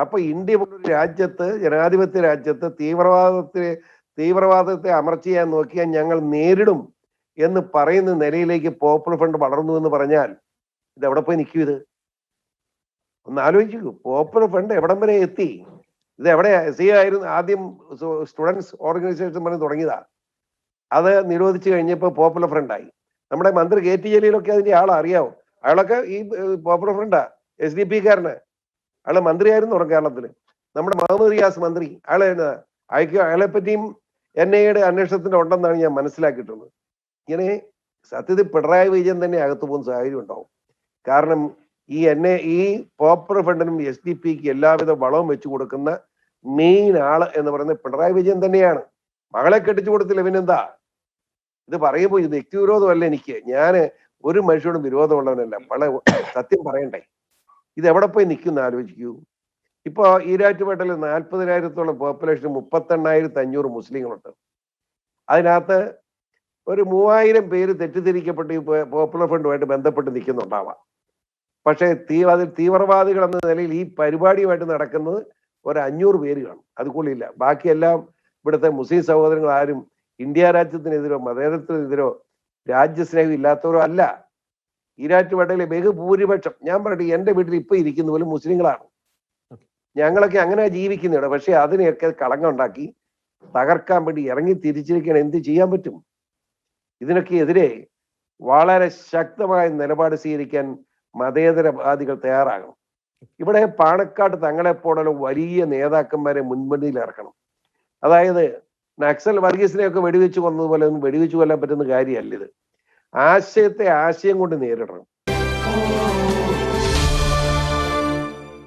അപ്പൊ ഇന്ത്യ പോലൊരു രാജ്യത്ത് ജനാധിപത്യ രാജ്യത്ത് തീവ്രവാദത്തെ തീവ്രവാദത്തെ അമർച്ച ചെയ്യാൻ നോക്കിയാൽ ഞങ്ങൾ നേരിടും എന്ന് പറയുന്ന നിലയിലേക്ക് പോപ്പുലർ ഫ്രണ്ട് വളർന്നു എന്ന് പറഞ്ഞാൽ ഇത് എവിടെ പോയി നിൽക്കും ഇത്? ഒന്ന് ആലോചിക്കൂ. പോപ്പുലർ ഫ്രണ്ട് എവിടം വരെ എത്തി? ഇത് എവിടെ? എസ് ആയിരുന്നു ആദ്യം സ്റ്റുഡൻസ് ഓർഗനൈസേഷൻ പറഞ്ഞ് തുടങ്ങിയതാ. അത് നിരോധിച്ചു കഴിഞ്ഞപ്പോൾ പോപ്പുലർ ഫ്രണ്ടായി നമ്മുടെ മന്ത്രി കെ ടി ജലീലൊക്കെ അതിന്റെ ആളെ അറിയാവോ? അയാളൊക്കെ ഈ പോപ്പുലർ ഫ്രണ്ടാ എസ് ഡി പി കാരന്. അയാൾ മന്ത്രിയായിരുന്നു കേരളത്തിൽ. നമ്മുടെ മുഹമ്മദ് റിയാസ് മന്ത്രി അയാളെ അയക്ക അയാളെ പറ്റിയും എൻ ഐയുടെ അന്വേഷണത്തിന്റെ ഉണ്ടെന്നാണ് ഞാൻ മനസ്സിലാക്കിയിട്ടുള്ളത്. ഇങ്ങനെ സത്യത്തിൽ പിണറായി വിജയൻ തന്നെ അകത്തു പോകുന്ന സാഹചര്യം ഉണ്ടാവും. കാരണം ഈ എന്നെ ഈ പോപ്പുലർ ഫ്രണ്ടിനും എസ് ഡി പിക്ക് എല്ലാവിധ വളവും വെച്ചു കൊടുക്കുന്ന മെയിൻ ആൾ എന്ന് പറയുന്നത് പിണറായി വിജയൻ തന്നെയാണ്. മകളെ കെട്ടിച്ചു കൊടുത്തില്ല പിന്നെന്താ? ഇത് പറയുമ്പോൾ ഇത് വ്യക്തിവിരോധമല്ല എനിക്ക്. ഞാൻ ഒരു മനുഷ്യനോടും വിരോധമുള്ളവനല്ല. വളരെ സത്യം പറയണ്ടേ. ഇത് എവിടെ പോയി നിൽക്കുന്ന ആലോചിക്കൂ. ഇപ്പൊ ഈരാറ്റുപേട്ടയിൽ നാൽപ്പതിനായിരത്തോളം പോപ്പുലേഷൻ മുപ്പത്തെണ്ണായിരത്തി അഞ്ഞൂറ് മുസ്ലിങ്ങളുണ്ട്. അതിനകത്ത് ഒരു മൂവായിരം പേര് തെറ്റിദ്ധരിക്കപ്പെട്ട് ഈ പോപ്പുലർ ഫ്രണ്ടുമായിട്ട് ബന്ധപ്പെട്ട് നിൽക്കുന്നുണ്ടാവാം. പക്ഷേ തീ അതിൽ തീവ്രവാദികൾ എന്ന നിലയിൽ ഈ പരിപാടിയുമായിട്ട് നടക്കുന്നത് ഒരു അഞ്ഞൂറ് പേര് കാണും. അത് കൂടുതലില്ല ബാക്കിയെല്ലാം ഇവിടുത്തെ മുസ്ലിം സഹോദരങ്ങൾ ആരും ഇന്ത്യ രാജ്യത്തിനെതിരോ മതേതരത്തിനെതിരോ രാജ്യസ്നേഹം ഇല്ലാത്തവരോ അല്ല. ഈരാറ്റുപേട്ടയിലെ ബഹുഭൂരിപക്ഷം ഞാൻ പറയട്ടെ എന്റെ വീട്ടിൽ ഇപ്പൊ ഇരിക്കുന്ന പോലും മുസ്ലിങ്ങളാണ്. ഞങ്ങളൊക്കെ അങ്ങനെ ജീവിക്കുന്നുണ്ട് പക്ഷെ അതിനെയൊക്കെ കളങ്കം ഉണ്ടാക്കി തകർക്കാൻ വേണ്ടി ഇറങ്ങി തിരിച്ചിരിക്കാൻ എന്ത് ചെയ്യാൻ പറ്റും? ഇതിനൊക്കെ എതിരെ വളരെ ശക്തമായ നിലപാട് സ്വീകരിക്കാൻ മതേതരവാദികൾ തയ്യാറാകണം. ഇവിടെ പാണക്കാട് തങ്ങളെ പോലുള്ള വലിയ നേതാക്കന്മാരെ മുൻപന്തിയിൽ ഇറക്കണം. അതായത് നക്സൽ വർഗീസിനെയൊക്കെ വെടിവെച്ച് കൊന്നതുപോലെ ഒന്നും വെടിവെച്ച് കൊല്ലാൻ പറ്റുന്ന കാര്യമല്ല ഇത്. ആശയത്തെ ആശയം കൊണ്ട് നേരിടണം.